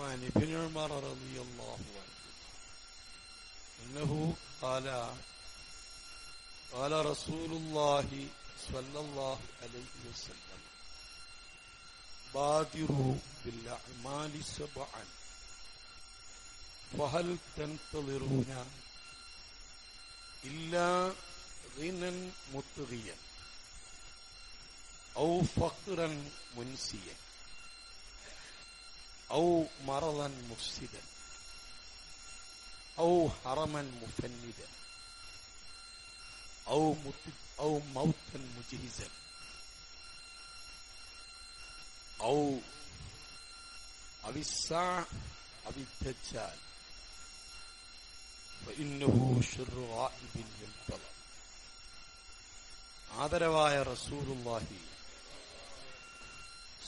وعن ابن عمر رضي الله عنه انه قال قال رسول الله صلى الله عليه وسلم بادروا بالاعمال سبعا فهل تنتظرون الا غنى مطغيا او فقرا منسيا او مرضا مفسدا او حرما مفندا او مت او موتا مجهزا او او الساعة او الدجال فإنه شر غائب ينتظر ആദരവായ റസൂലുള്ളാഹി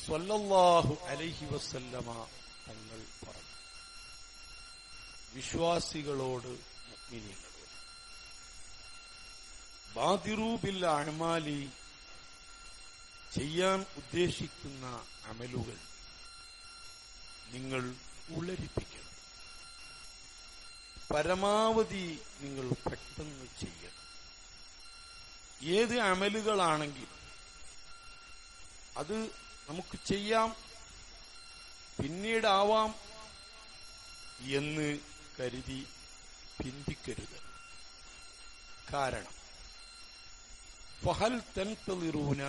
സ്വല്ലല്ലാഹു അലൈഹി വസല്ലമ തങ്ങൾ പറഞ്ഞു. വിശ്വാസികളോട് മുഅ്മിനീങ്ങളോട് അഴമാലി ബിൽ അഅമാലി ചെയ്യാൻ ഉദ്ദേശിക്കുന്ന അമലുകൾ നിങ്ങൾ ഉളരിപ്പിക്കണം പരമാവധി നിങ്ങൾ പെട്ടെന്ന് ചെയ്യണം. ഏത് അമലുകളാണെങ്കിലും അത് നമുക്ക് ചെയ്യാം പിന്നീടാവാം എന്ന് കരുതി പിന്തിക്കരുത്. കാരണം ഫഹൽ തൻതളിറൂന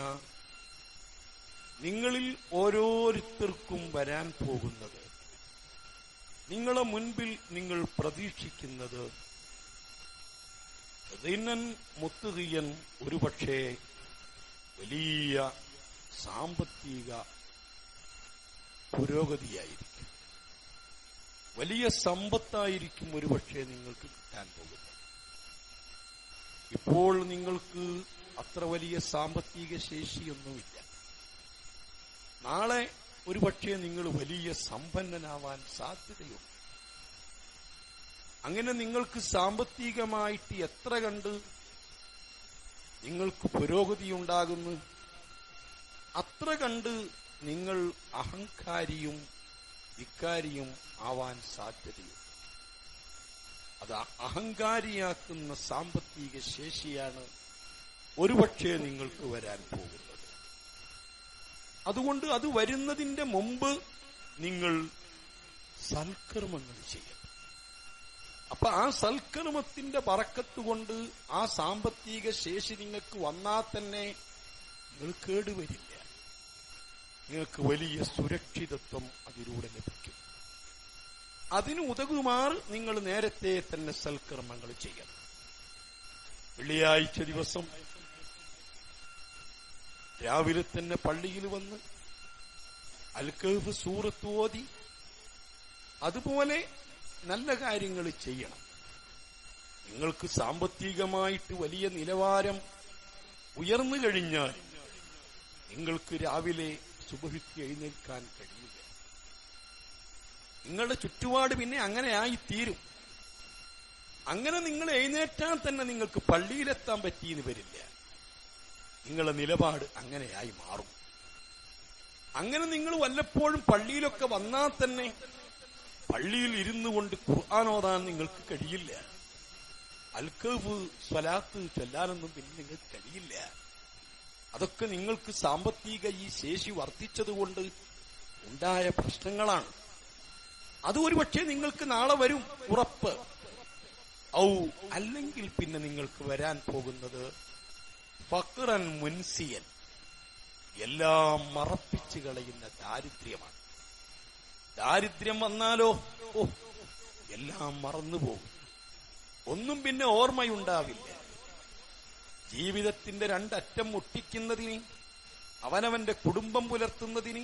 നിങ്ങളിൽ ഓരോരുത്തർക്കും വരാൻ പോകുന്നത് നിങ്ങളെ മുൻപിൽ നിങ്ങൾ പ്രതീക്ഷിക്കുന്നത് റിനൻ മുത്തുകിയൻ ഒരുപക്ഷേ വലിയ സാമ്പത്തിക പുരോഗതിയായിരിക്കും. വലിയ സമ്പത്തായിരിക്കും ഒരുപക്ഷെ നിങ്ങൾക്ക് കിട്ടാൻ പോകുന്നത്. ഇപ്പോൾ നിങ്ങൾക്ക് അത്ര വലിയ സാമ്പത്തിക ശേഷിയൊന്നുമില്ല. നാളെ ഒരുപക്ഷെ നിങ്ങൾ വലിയ സമ്പന്നനാവാൻ സാധ്യതയുണ്ട്. അങ്ങനെ നിങ്ങൾക്ക് സാമ്പത്തികമായിട്ട് എത്ര കണ്ട് നിങ്ങൾക്ക് പുരോഗതി ഉണ്ടാകുന്നു അത്ര കണ്ട് നിങ്ങൾ അഹങ്കാരിയും വിക്കാരിയും ആവാൻ സാധ്യതയുണ്ട്. അത് അഹങ്കാരിയാക്കുന്ന സാമ്പത്തിക ശേഷിയാണ് ഒരുപക്ഷെ നിങ്ങൾക്ക് വരാൻ പോകുന്നത്. അതുകൊണ്ട് അത് വരുന്നതിന്റെ മുമ്പ് നിങ്ങൾ സൽക്കർമ്മങ്ങൾ ചെയ്യണം. അപ്പൊ ആ സൽക്കർമ്മത്തിന്റെ പറക്കത്ത് കൊണ്ട് ആ സാമ്പത്തിക ശേഷി നിങ്ങൾക്ക് വന്നാൽ തന്നെ നിങ്ങൾ കേടുവരില്ല. നിങ്ങൾക്ക് വലിയ സുരക്ഷിതത്വം അതിലൂടെ ലഭിക്കും. അതിന് ഉതകുമാർ നിങ്ങൾ നേരത്തെ തന്നെ സൽക്കർമ്മങ്ങൾ ചെയ്യണം. വെള്ളിയാഴ്ച ദിവസം രാവിലെ തന്നെ പള്ളിയിൽ വന്ന് അൽക്കഹ് സൂറത്ത് ഓതി അതുപോലെ നല്ല കാര്യങ്ങൾ ചെയ്യണം. നിങ്ങൾക്ക് സാമ്പത്തികമായിട്ട് വലിയ നിലവാരം ഉയർന്നു കഴിഞ്ഞാൽ നിങ്ങൾക്ക് രാവിലെ സുബഹിക്ക് എഴുന്നേൽക്കാൻ കഴിയില്ല. നിങ്ങളുടെ ചുറ്റുപാട് പിന്നെ അങ്ങനെ ആയി തീരും. അങ്ങനെ നിങ്ങൾ എഴുന്നേറ്റാൽ തന്നെ നിങ്ങൾക്ക് പള്ളിയിലെത്താൻ പറ്റിയെന്ന് വരില്ല. നിങ്ങളുടെ നിലപാട് അങ്ങനെയായി മാറും. അങ്ങനെ നിങ്ങൾ വല്ലപ്പോഴും പള്ളിയിലൊക്കെ വന്നാൽ തന്നെ പള്ളിയിൽ ഇരുന്നു കൊണ്ട് ഖുർആൻ ഓതാൻ നിങ്ങൾക്ക് കഴിയില്ല. അൽക്കവ് സ്വലാത്ത് ചൊല്ലാനൊന്നും പിന്നെ നിങ്ങൾക്ക് കഴിയില്ല. അതൊക്കെ നിങ്ങൾക്ക് സാമ്പത്തിക ഈ ശേഷി വർദ്ധിച്ചതുകൊണ്ട് ഉണ്ടായ പ്രശ്നങ്ങളാണ്. അത് ഒരുപക്ഷെ നിങ്ങൾക്ക് നാളെ വരും ഉറപ്പ്. ഔ അല്ലെങ്കിൽ പിന്നെ നിങ്ങൾക്ക് വരാൻ പോകുന്നത് ഫക്രൻ മുൻസിയൻ. എല്ലാം മറപ്പിച്ചു കളയുന്ന ദാരിദ്ര്യമാണ്. ദാരിദ്ര്യം വന്നാലോ? ഓ എല്ലാം മറന്നുപോകും. ഒന്നും പിന്നെ ഓർമ്മയുണ്ടാവില്ല. ജീവിതത്തിന്റെ രണ്ടറ്റം മുട്ടിക്കുന്നതിന് അവനവന്റെ കുടുംബം പുലർത്തുന്നതിന്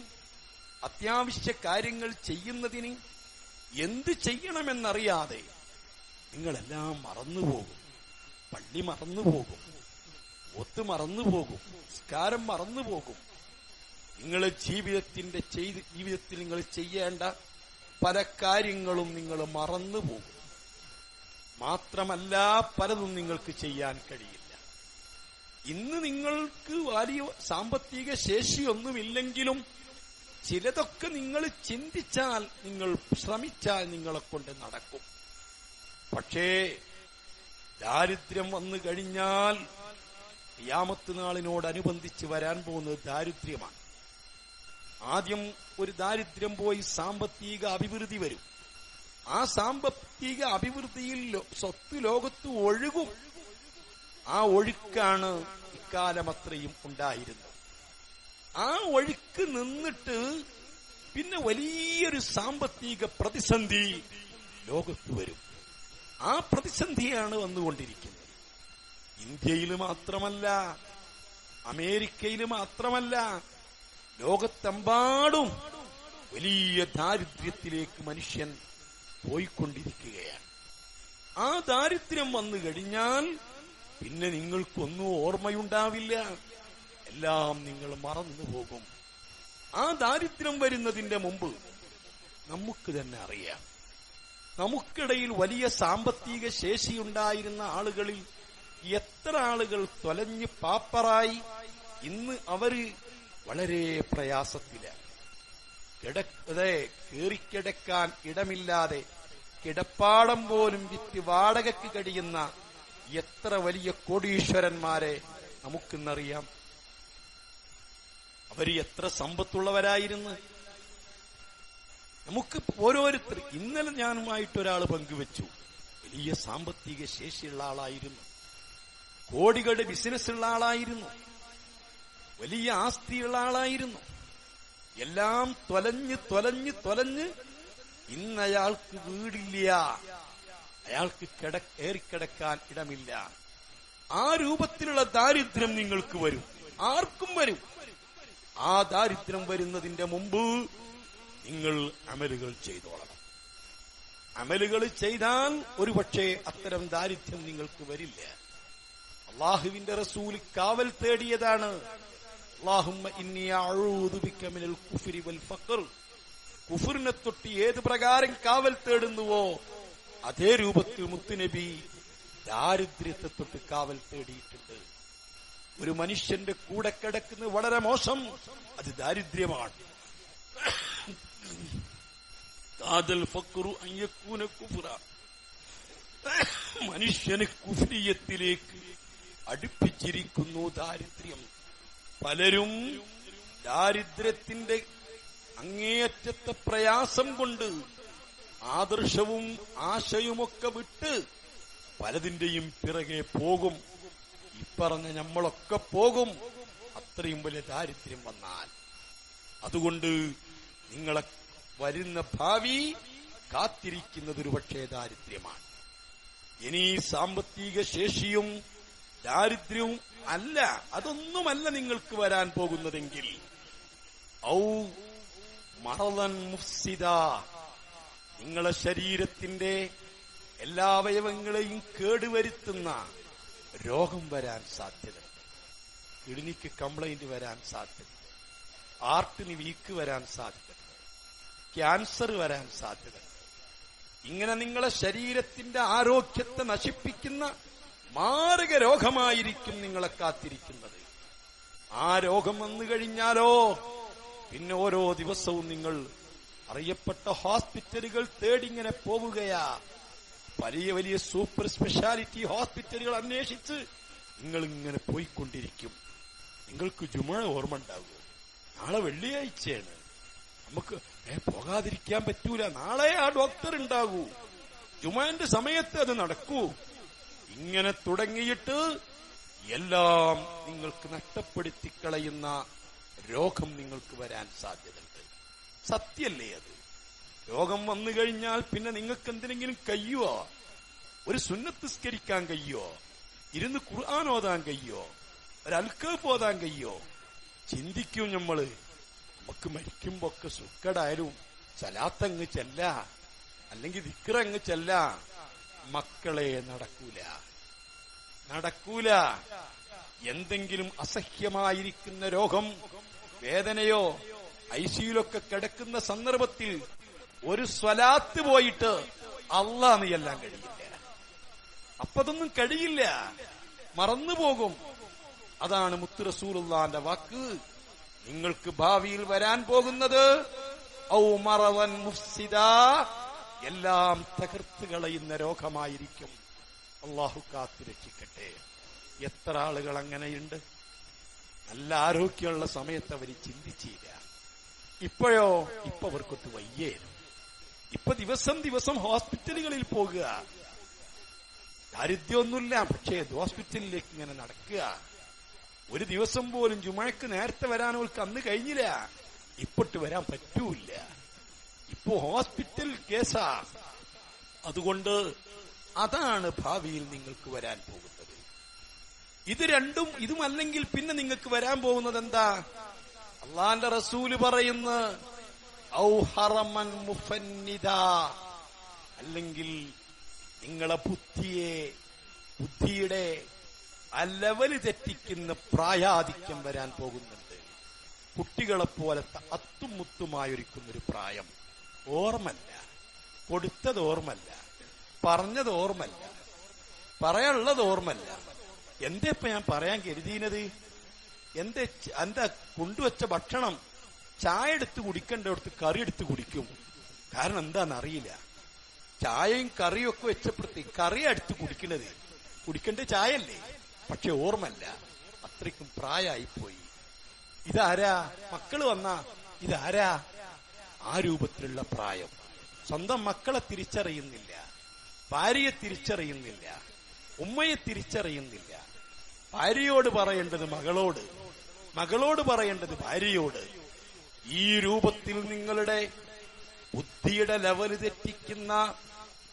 അത്യാവശ്യ കാര്യങ്ങൾ ചെയ്യുന്നതിന് എന്ത് ചെയ്യണമെന്നറിയാതെ നിങ്ങളെല്ലാം മറന്നുപോകും പള്ളി മറന്നുപോകും ഒത്ത് മറന്നുപോകും സ്കാരം മറന്നുപോകും നിങ്ങൾ ജീവിതത്തിന്റെ ചെയ്ത് ജീവിതത്തിൽ നിങ്ങൾ ചെയ്യേണ്ട പല കാര്യങ്ങളും നിങ്ങൾ മറന്നുപോകും മാത്രമല്ല പലതും നിങ്ങൾക്ക് ചെയ്യാൻ കഴിയില്ല ഇന്ന് നിങ്ങൾക്ക് വലിയ സാമ്പത്തിക ശേഷിയൊന്നുമില്ലെങ്കിലും ചിലതൊക്കെ നിങ്ങൾ ചിന്തിച്ചാൽ നിങ്ങൾ ശ്രമിച്ചാൽ നിങ്ങളെ കൊണ്ട് നടക്കും. പക്ഷേ ദാരിദ്ര്യം വന്നു കഴിഞ്ഞാൽ യാമത്ത് നാളിനോടനുബന്ധിച്ച് വരാൻ പോകുന്നത് ദാരിദ്ര്യമാണ്. ആദ്യം ഒരു ദാരിദ്ര്യം പോയി സാമ്പത്തിക അഭിവൃദ്ധി വരും. ആ സാമ്പത്തിക അഭിവൃദ്ധിയിൽ സ്വത്ത് ലോകത്ത് ഒഴുകും. ആ ഒഴുക്കാണ് ഇക്കാലമത്രയും ഉണ്ടായിരുന്നത്. ആ ഒഴുക്ക് നിന്നിട്ട് പിന്നെ വലിയൊരു സാമ്പത്തിക പ്രതിസന്ധി ലോകത്ത് വരും. ആ പ്രതിസന്ധിയാണ് വന്നുകൊണ്ടിരിക്കുന്നത്. ഇന്ത്യയിൽ മാത്രമല്ല അമേരിക്കയിൽ മാത്രമല്ല ലോകത്തെമ്പാടും വലിയ ദാരിദ്ര്യത്തിലേക്ക് മനുഷ്യൻ പോയിക്കൊണ്ടിരിക്കുകയാണ്. ആ ദാരിദ്ര്യം വന്നു കഴിഞ്ഞാൽ പിന്നെ നിങ്ങൾക്കൊന്നും ഓർമ്മയുണ്ടാവില്ല. എല്ലാം നിങ്ങൾ മറന്നു പോകും. ആ ദാരിദ്ര്യം വരുന്നതിന്റെ മുമ്പ് നമുക്ക് തന്നെ അറിയാം. നമുക്കിടയിൽ വലിയ സാമ്പത്തിക ശേഷിയുണ്ടായിരുന്ന ആളുകളിൽ എത്ര ആളുകൾ തൊലഞ്ഞ് പാപ്പറായി. ഇന്ന് അവർ വളരെ പ്രയാസത്തിലാണ് കിടക്കതെ കേറിക്കിടക്കാൻ ഇടമില്ലാതെ കിടപ്പാടം പോലും വിറ്റ് വാടകയ്ക്ക് കഴിയുന്ന എത്ര വലിയ കോടീശ്വരന്മാരെ നമുക്കിന്നറിയാം. അവർ എത്ര സമ്പത്തുള്ളവരായിരുന്നു. നമുക്ക് ഓരോരുത്തർ ഇന്നലെ ഞാനുമായിട്ട് ഒരാൾ പങ്കുവെച്ചു. വലിയ സാമ്പത്തിക ശേഷിയുള്ള ആളായിരുന്നു. കോടികളുടെ ബിസിനസ് ഉള്ള ആളായിരുന്നു. വലിയ ആസ്തിയുള്ള ആളായിരുന്നു. എല്ലാം തൊലഞ്ഞ് തൊലഞ്ഞ് തൊലഞ്ഞ് ഇന്നയാൾക്ക് വീടില്ല. അയാൾക്ക് കിട ഏറിക്കിടക്കാൻ ഇടമില്ല. ആ രൂപത്തിലുള്ള ദാരിദ്ര്യം നിങ്ങൾക്ക് വരും. ആർക്കും വരും. ആ ദാരിദ്ര്യം വരുന്നതിന്റെ മുമ്പ് നിങ്ങൾ അമലുകൾ ചെയ്തോളണം. അമലുകൾ ചെയ്താൽ ഒരുപക്ഷെ അത്തരം ദാരിദ്ര്യം നിങ്ങൾക്ക് വരില്ല. അള്ളാഹുവിന്റെ റസൂൽ കാവൽ തേടിയതാണ്. കുഫറിനെ തൊട്ട് ഏത് പ്രകാരം കാവൽ തേടുന്നുവോ അതേ രൂപത്തിൽ മുത്തുനബി ദാരിദ്ര്യത്തെ തൊട്ട് കാവൽ തേടിയിട്ടുണ്ട്. ഒരു മനുഷ്യന്റെ കൂടെ കിടക്കുന്നത് വളരെ മോശം. അത് ദാരിദ്ര്യമാണ്. മനുഷ്യന് കുഫ്രിയത്തിലേക്ക് അടുപ്പിച്ചിരിക്കുന്നു ദാരിദ്ര്യം. പലരും ദാരിദ്ര്യത്തിന്റെ അങ്ങേയറ്റത്തെ പ്രയാസം കൊണ്ട് ആദർശവും ആശയുമൊക്കെ വിട്ട് പലതിന്റെയും പിറകെ പോകും. ഇപ്പറഞ്ഞ നമ്മളൊക്കെ പോകും. അത്രയും വലിയ ദാരിദ്ര്യം വന്നാൽ. അതുകൊണ്ട് നിങ്ങളെ വരുന്ന ഭാവി കാത്തിരിക്കുന്നത് ഒരുപക്ഷേ ദാരിദ്ര്യമാണ്. ഇനി സാമ്പത്തിക ശേഷിയും ദാരിദ്ര്യവും അല്ല അതൊന്നുമല്ല നിങ്ങൾക്ക് വരാൻ പോകുന്നതെങ്കിൽ. ഔ മറലൻ മുഫ്സിദ. നിങ്ങളെ ശരീരത്തിന്റെ എല്ലാ അവയവങ്ങളെയും കേടുവരുത്തുന്ന രോഗം വരാൻ സാധ്യത. കിഡ്നിക്ക് കംപ്ലൈന്റ് വരാൻ സാധ്യത. ആർട്ടിന് വീക്ക് വരാൻ സാധ്യത. ക്യാൻസർ വരാൻ സാധ്യത. ഇങ്ങനെ നിങ്ങളെ ശരീരത്തിന്റെ ആരോഗ്യത്തെ നശിപ്പിക്കുന്ന മാരക രോഗമായിരിക്കും നിങ്ങളെ കാത്തിരിക്കുന്നത്. ആ രോഗം വന്നു കഴിഞ്ഞാലോ പിന്നെ ഓരോ ദിവസവും നിങ്ങൾ അറിയപ്പെട്ട ഹോസ്പിറ്റലുകൾ തേടിങ്ങനെ പോവുകയാ. വലിയ വലിയ സൂപ്പർ സ്പെഷ്യാലിറ്റി ഹോസ്പിറ്റലുകൾ അന്വേഷിച്ച് നിങ്ങൾ ഇങ്ങനെ പോയിക്കൊണ്ടിരിക്കും. നിങ്ങൾക്ക് ജുമ ഓർമ്മ ഉണ്ടാകുമോ നാളെ വെള്ളിയാഴ്ചയാണ്. നമുക്ക് പോകാതിരിക്കാൻ പറ്റൂല. നാളെ ആ ഡോക്ടർ ഉണ്ടാകൂ. ജുമാന്റെ സമയത്ത് അത് നടക്കൂ. ഇങ്ങനെ തുടങ്ങിയിട്ട് എല്ലാം നിങ്ങൾക്ക് നഷ്ടപ്പെടുത്തി കളയുന്ന രോഗം നിങ്ങൾക്ക് വരാൻ സാധ്യതയുണ്ട്. സത്യല്ലേ അത്? രോഗം വന്നു കഴിഞ്ഞാൽ പിന്നെ നിങ്ങൾക്ക് എന്തിനെങ്കിലും കയ്യോ? ഒരു സുന്നത്തിസ്കരിക്കാൻ കയ്യോ? ഇരുന്ന് ഖുർആൻ ഓതാൻ കയ്യോ? ഒരു പോതാൻ ഓതാൻ കഴിയോ ചിന്തിക്കും നമ്മൾ നമുക്ക് മരിക്കുമ്പോ ഒക്കെ സുക്കടായാലും ചലാത്തങ്ങ് ചെല്ല. അല്ലെങ്കിൽ വിക്രങ്ങ് ചെല്ല. മക്കളെ നടക്കൂല. നടക്കൂല. എന്തെങ്കിലും അസഹ്യമായിരിക്കുന്ന രോഗം വേദനയോ ഐസിയിലൊക്കെ കിടക്കുന്ന സന്ദർഭത്തിൽ ഒരു സ്വലാത്ത് പോയിട്ട് അള്ളാന്ന് എല്ലാം കഴിയില്ല അപ്പതൊന്നും കഴിയില്ല. മറന്നുപോകും അതാണ് മുത്ത് റസൂലുള്ളാന്റെ വാക്ക്. നിങ്ങൾക്ക് ഭാവിയിൽ വരാൻ പോകുന്നത് ഔ മറവൻ മുഫ്സിദ. എല്ലാം തകർത്ത് കളയുന്ന രോഗമായിരിക്കും. അള്ളാഹു കാത്തു രക്ഷിക്കട്ടെ. എത്ര ആളുകൾ അങ്ങനെയുണ്ട്? നല്ല ആരോഗ്യമുള്ള സമയത്ത് അവർ ചിന്തിച്ചില്ല. ഇപ്പോഴോ? ഇപ്പൊ അവർക്കൊട്ട് വയ്യേ. ഇപ്പൊ ദിവസം ദിവസം ഹോസ്പിറ്റലുകളിൽ പോകുക. ദാരിദ്ര്യമൊന്നുമില്ല പക്ഷേ ഹോസ്പിറ്റലിലേക്ക് ഇങ്ങനെ നടക്കുക. ഒരു ദിവസം പോലും ജുമഴക്ക് നേരത്തെ വരാൻ അന്ന് കഴിഞ്ഞില്ല. ഇപ്പോട്ട് വരാൻ പറ്റൂല ഇപ്പോ ഹോസ്പിറ്റൽ കേസാ. അതുകൊണ്ട് അതാണ് ഭാവിയിൽ നിങ്ങൾക്ക് വരാൻ പോകുന്നത്. ഇത് രണ്ടും ഇതുമല്ലെങ്കിൽ പിന്നെ നിങ്ങൾക്ക് വരാൻ പോകുന്നത് എന്താ? അള്ളാന്റെ റസൂൽ പറയുന്ന അല്ലെങ്കിൽ നിങ്ങളെ ബുദ്ധിയെ ബുദ്ധിയുടെ ആ ലെവൽ തെറ്റിക്കുന്ന പ്രായാധിക്യം വരാൻ പോകുന്നുണ്ട്. കുട്ടികളെ പോലത്തെ അത്തും മുത്തുമായൊരുക്കുന്നൊരു പ്രായം. ഓർമ്മല്ല. കൊടുത്തത് ഓർമ്മല്ല. പറഞ്ഞത് ഓർമ്മല്ല. പറയാനുള്ളത് ഓർമ്മല്ല. എന്തേപ്പ ഞാൻ പറയാൻ കരുതിയത് എന്റെ എന്റെ കൊണ്ടുവച്ച ഭക്ഷണം? ചായ എടുത്ത് കുടിക്കേണ്ടടുത്ത് കറി എടുത്ത് കുടിക്കും. കാരണം എന്താന്ന് അറിയില്ല ചായയും കറിയും ഒക്കെ വെച്ചപ്പെടുത്തി കറി അടുത്ത് കുടിക്കണത്. കുടിക്കേണ്ട ചായല്ലേ പക്ഷെ ഓർമ്മല്ല അത്രയ്ക്കും പ്രായമായിപ്പോയി ഇതാരാ? മക്കൾ വന്ന ഇതാരാ? ആ രൂപത്തിലുള്ള പ്രായം. സ്വന്തം മക്കളെ തിരിച്ചറിയുന്നില്ല. ഭാര്യയെ തിരിച്ചറിയുന്നില്ല. ഉമ്മയെ തിരിച്ചറിയുന്നില്ല. ഭാര്യയോട് പറയേണ്ടത് മകളോട്. മകളോട് പറയേണ്ടത് ഭാര്യയോട് ഈ രൂപത്തിൽ നിങ്ങളുടെ ബുദ്ധിയുടെ ലെവൽ തെറ്റിക്കുന്ന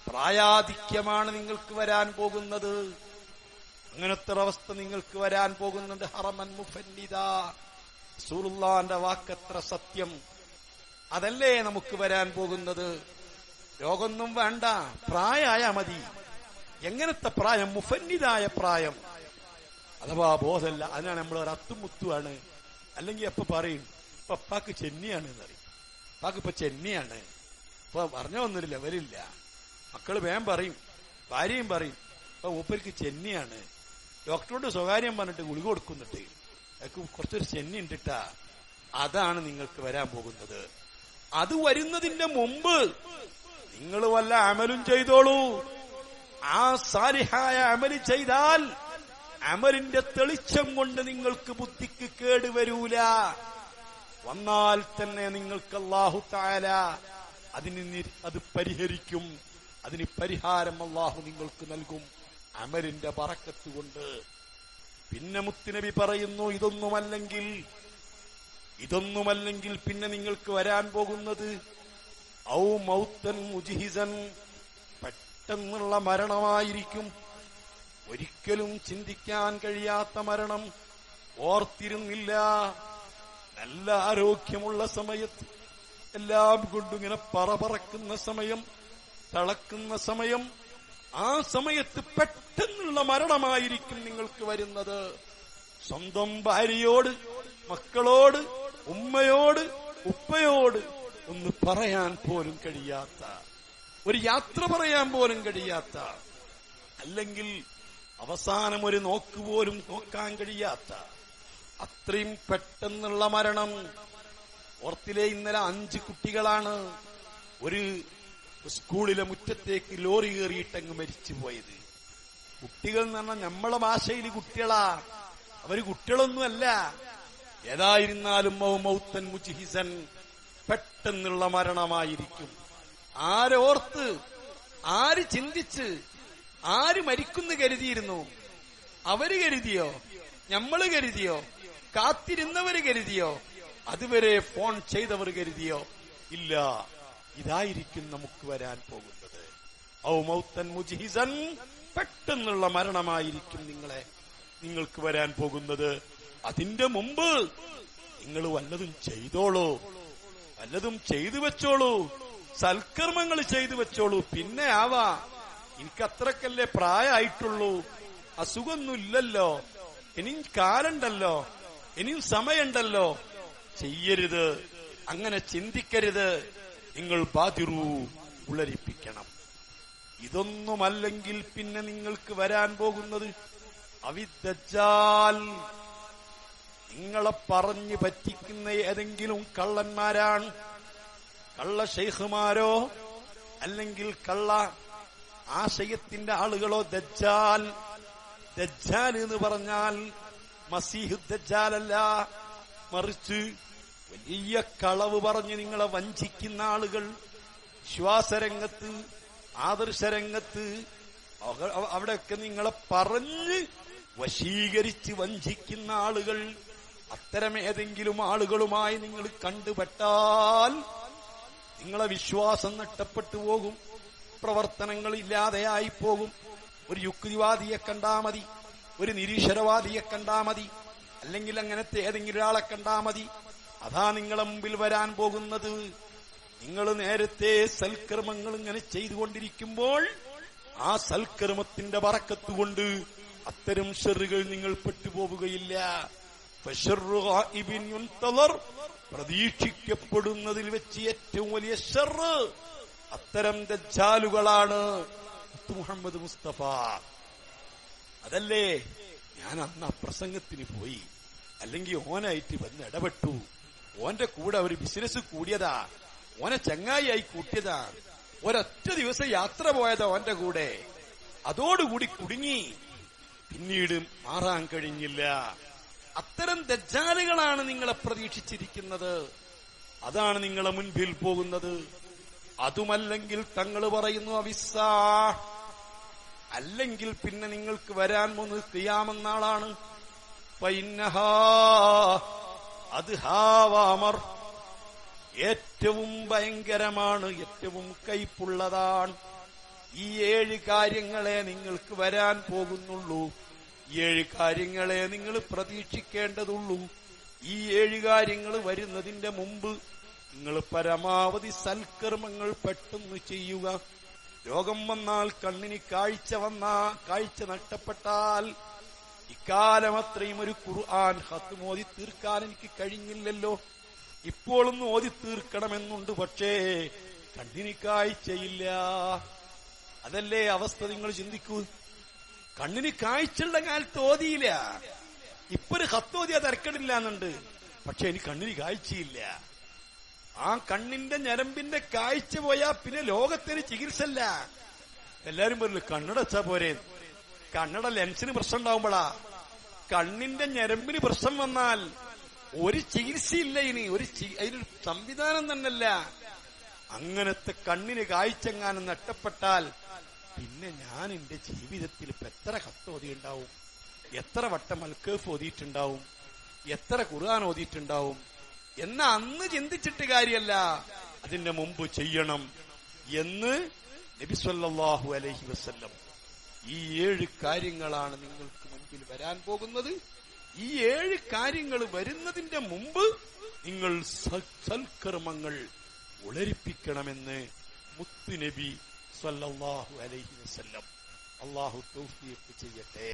പ്രായാധിക്യമാണ് നിങ്ങൾക്ക് വരാൻ പോകുന്നത്. അങ്ങനത്തെ അവസ്ഥ നിങ്ങൾക്ക് വരാൻ പോകുന്നുണ്ട്. ഹറമൻ മുഫന്നിത സൂറുല്ലാന്റെ വാക്കത്ര സത്യം. അതല്ലേ നമുക്ക് വരാൻ പോകുന്നത്? രോഗമൊന്നും വേണ്ട. പ്രായമായ മതി. എങ്ങനത്തെ പ്രായം? മുഫന്നിതായ പ്രായം. അഥവാ ബോധമല്ല അതിനാണ് നമ്മൾ ഒരു അത്തുമുത്തുവാണ്. അല്ലെങ്കിൽ എപ്പൊ പറയും ഇപ്പൊ അപ്പാക്ക് ചെന്നിയാണ് എന്നറിയും അപ്പാക്ക് ഇപ്പൊ ചെന്നിയാണ്. ഇപ്പൊ പറഞ്ഞ ഒന്നൊരു ലെവലില്ല മക്കൾ വേം പറയും ഭാര്യയും പറയും ഇപ്പൊ മൂപ്പർക്ക് ചെന്നിയാണ്. ഡോക്ടറോട് സ്വകാര്യം പറഞ്ഞിട്ട് ഗുളിക കൊടുക്കുന്നുണ്ട്. അതൊക്കെ കുറച്ചൊരു ചെന്നി ഉണ്ടിട്ടാ. അതാണ് നിങ്ങൾക്ക് വരാൻ പോകുന്നത്. അത് വരുന്നതിന്റെ മുമ്പ് നിങ്ങൾ വല്ല അമലും ചെയ്തോളൂ. ആ സാലിഹായ അമൽ ചെയ്താൽ അമലിന്റെ തെളിച്ചം കൊണ്ട് നിങ്ങൾക്ക് ബുദ്ധിക്ക് കേടുവരൂല വന്നാൽ തന്നെ നിങ്ങൾക്ക് അള്ളാഹു താല അതിന് അത് പരിഹരിക്കും. അതിന് പരിഹാരം അള്ളാഹു നിങ്ങൾക്ക് നൽകും. അമലിന്റെ പറക്കത്ത് കൊണ്ട്. പിന്നെ മുത്തുനബി പറയുന്നു ഇതൊന്നുമല്ലെങ്കിൽ ഇതൊന്നുമല്ലെങ്കിൽ പിന്നെ നിങ്ങൾക്ക് വരാൻ പോകുന്നത് ഔ മൗത്തൻ മുജിഹിസൻ പെട്ടെന്നുള്ള മരണമായിരിക്കും. ഒരിക്കലും ചിന്തിക്കാൻ കഴിയാത്ത മരണം ഓർത്തിരുന്നില്ല. നല്ല ആരോഗ്യമുള്ള സമയത്ത് എല്ലാം കൊണ്ടും ഇങ്ങനെ പറപറക്കുന്ന സമയം തളക്കുന്ന സമയം ആ സമയത്ത് പെട്ടെന്നുള്ള മരണമായിരിക്കും നിങ്ങൾക്ക് വരുന്നത്. സ്വന്തം ഭാര്യയോട് മക്കളോട് ഉമ്മയോട് ഉപ്പയോട് ഒന്ന് പറയാൻ പോലും കഴിയാത്ത ഒരു യാത്ര പറയാൻ പോലും കഴിയാത്ത അല്ലെങ്കിൽ അവസാനം ഒരു നോക്ക് പോലും നോക്കാൻ കഴിയാത്ത അത്രയും പെട്ടെന്നുള്ള മരണം. ഓർത്തിലെ ഇന്നലെ അഞ്ച് കുട്ടികളാണ് ഒരു സ്കൂളിലെ മുറ്റത്തേക്ക് ലോറി കയറിയിട്ടങ്ങ് മരിച്ചു പോയത്. കുട്ടികൾ എന്ന് പറഞ്ഞാൽ നമ്മളെ ഭാഷയിൽ കുട്ടികളാ. അവർ കുട്ടികളൊന്നുമല്ല. ഏതായിരുന്നാലും മുജിഹിസൻ പെട്ടെന്നുള്ള മരണമായിരിക്കും. ആരോർത്ത് ആര് ചിന്തിച്ച് ആര് മരിക്കുന്നു കരുതിയിരുന്നു? അവർ കരുതിയോ? ഞമ്മൾ കരുതിയോ? കാത്തിരുന്നവര് കരുതിയോ? അതുവരെ ഫോൺ ചെയ്തവർ കരുതിയോ? ഇല്ല. ഇതായിരിക്കും നമുക്ക് വരാൻ പോകുന്നത്. ഔ മൗത്തൻ മുജിഹിസൻ പെട്ടെന്നുള്ള മരണമായിരിക്കും നിങ്ങളെ. നിങ്ങൾക്ക് വരാൻ പോകുന്നത് അതിന്റെ മുമ്പ് നിങ്ങൾ വല്ലതും ചെയ്തോളൂ. വല്ലതും ചെയ്തു വെച്ചോളൂ. സൽക്കർമ്മങ്ങൾ ചെയ്തു വെച്ചോളൂ. പിന്നെ ആവാ. എനിക്ക് അത്രക്കല്ലേ പ്രായമായിട്ടുള്ളൂ. അസുഖമൊന്നുമില്ലല്ലോ. ഇനിയും കാലുണ്ടല്ലോ. ഇനിയും സമയമുണ്ടല്ലോ. ചെയ്യരുത്. അങ്ങനെ ചിന്തിക്കരുത്. നിങ്ങൾ ബാതിരു ഉളരിപ്പിക്കണം. ഇതൊന്നുമല്ലെങ്കിൽ പിന്നെ നിങ്ങൾക്ക് വരാൻ പോകുന്നത് അവിദ്ദജാൽ നിങ്ങളെ പറഞ്ഞു പറ്റിക്കുന്ന ഏതെങ്കിലും കള്ളന്മാരാണ്. കള്ള ഷെയ്ഖുമാരോ അല്ലെങ്കിൽ കള്ള ആശയത്തിന്റെ ആളുകളോ ദജ്ജാൽ ദജ്ജാൽ എന്ന് പറഞ്ഞാൽ മസീഹു ദജ്ജാലല്ല. മറിച്ച് വലിയ കളവ് പറഞ്ഞ് നിങ്ങളെ വഞ്ചിക്കുന്ന ആളുകൾ ശ്വാസരംഗത്ത് ആദർശരംഗത്ത് അവ- അവ- അവിടെയൊക്കെ നിങ്ങളെ പറഞ്ഞ് വശീകരിച്ച് വഞ്ചിക്കുന്ന ആളുകൾ അത്തരം ഏതെങ്കിലും ആളുകളുമായി നിങ്ങൾ കണ്ടുപെട്ടാൽ നിങ്ങളെ വിശ്വാസം നഷ്ടപ്പെട്ടു പോകും. പ്രവർത്തനങ്ങൾ ഇല്ലാതെയായി പോകും ഒരു യുക്തിവാദിയെ കണ്ടാ മതി. ഒരു നിരീശ്വരവാദിയെ കണ്ടാ മതി. അല്ലെങ്കിൽ അങ്ങനത്തെ ഏതെങ്കിലും ഒരാളെ കണ്ടാ മതി. അതാ നിങ്ങളെ മുമ്പിൽ വരാൻ പോകുന്നത്. നിങ്ങൾ നേരത്തെ സൽക്കർമ്മങ്ങൾ ഇങ്ങനെ ചെയ്തുകൊണ്ടിരിക്കുമ്പോൾ ആ സൽക്കർമ്മത്തിന്റെ പറക്കത്തുകൊണ്ട് അത്തരം ഷെറുകൾ നിങ്ങൾ പെട്ടുപോവുകയില്ല. പ്രതീക്ഷിക്കപ്പെടുന്നതിൽ വെച്ച് ഏറ്റവും വലിയ ഷെറ് അത്തരം ദജ്ജാലുകളാണ് മുഹമ്മദ് മുസ്തഫ. അതല്ലേ? ഞാൻ അന്ന് ആ പ്രസംഗത്തിന് പോയി. അല്ലെങ്കിൽ ഓനായിട്ട് വന്ന് ഇടപെട്ടു. ഓന്റെ കൂടെ ഒരു ബിസിനസ് കൂടിയതാ. ഓനെ ചങ്ങായിയായി കൂട്ടിയതാ. ഒരൊറ്റ ദിവസം യാത്ര പോയതാ ഓന്റെ കൂടെ. അതോടുകൂടി കുടുങ്ങി. പിന്നീട് മാറാൻ കഴിഞ്ഞില്ല. അത്തരം ദജ്ജാലുകളാണ് നിങ്ങളെ പ്രതീക്ഷിച്ചിരിക്കുന്നത്. അതാണ് നിങ്ങളെ മുൻപിൽ പോകുന്നത്. അതുമല്ലെങ്കിൽ തങ്ങൾ പറയുന്നു അവിസ അല്ലെങ്കിൽ പിന്നെ നിങ്ങൾക്ക് വരാൻ പോന്ന് തിയാമെന്നാളാണ് അത് ഹാവാമർ. ഏറ്റവും ഭയങ്കരമാണ് ഏറ്റവും കയ്പുള്ളതാണ്. ഈ ഏഴ് കാര്യങ്ങളെ നിങ്ങൾക്ക് വരാൻ പോകുന്നുള്ളൂ. ഏഴ് കാര്യങ്ങളെ നിങ്ങൾ പ്രതീക്ഷിക്കേണ്ടതുള്ളൂ. ഈ ഏഴ് കാര്യങ്ങൾ വരുന്നതിന്റെ മുമ്പ് നിങ്ങൾ പരമാവധി സൽക്കർമ്മങ്ങൾ പെട്ടെന്ന് ചെയ്യുക. രോഗം വന്നാൽ കണ്ണിന് കാഴ്ച വന്ന കാഴ്ച നഷ്ടപ്പെട്ടാൽ ഇക്കാലം അത്രയും ഒരു ഖുർആൻ ഹത്ത് മോദി തീർക്കാൻ എനിക്ക് കഴിഞ്ഞില്ലല്ലോ. ഇപ്പോഴൊന്ന് ഓതി തീർക്കണമെന്നുണ്ട് പക്ഷേ കണ്ണിന് കാഴ്ചയില്ല. അതല്ലേ അവസ്ഥ നിങ്ങൾ ചിന്തിക്കൂ. കണ്ണിന് കാഴ്ചയുള്ള കാലത്ത് ഓതിയില്ല. ഇപ്പൊ ഒരു അത് ഇറക്കണില്ല എന്നുണ്ട് പക്ഷെ എനിക്ക് കണ്ണിന് കാഴ്ചയില്ല. ആ കണ്ണിന്റെ ഞരമ്പിന്റെ കാഴ്ച പോയാ പിന്നെ ലോകത്തിന് ചികിത്സല്ല എല്ലാരും പറഞ്ഞു കണ്ണടച്ചാ പോരെ. കണ്ണട ലെൻസിന് പ്രശ്നം ഉണ്ടാവുമ്പോഴാ കണ്ണിന്റെ ഞരമ്പിന് പ്രശ്നം വന്നാൽ ഒരു ചികിത്സയില്ല ഇനി. ഒരു അതിനൊരു സംവിധാനം തന്നെയല്ല. അങ്ങനത്തെ കണ്ണിന് കാഴ്ചങ്ങാനും നഷ്ടപ്പെട്ടാൽ പിന്നെ ഞാൻ എന്റെ ജീവിതത്തിൽ എത്ര കത്ത് ഉണ്ടാവും എത്ര വട്ടം അൽക്കേഫ് ഓതിയിട്ടുണ്ടാവും? എത്ര ഖുർആൻ ഓതിയിട്ടുണ്ടാവും? എന്ന അന്ന് ചിന്തിച്ചിട്ട് കാര്യമല്ല അതിന്റെ മുമ്പ് ചെയ്യണം എന്ന് നബിസ്വല്ലാഹു അലഹി വസ്ല്ലം ഈ ഏഴ് കാര്യങ്ങളാണ് നിങ്ങൾക്ക് മുൻപിൽ വരാൻ പോകുന്നത്. ഈ ഏഴ് കാര്യങ്ങൾ വരുന്നതിന്റെ മുമ്പ് നിങ്ങൾ സൽ- സൽക്കർമ്മങ്ങൾ ഉളരിപ്പിക്കണമെന്ന് മുത്തുനബി സല്ലാഹു അലഹി വസ്ല്ലം. അള്ളാഹു തൗഫീഖ് ചെയ്യട്ടെ.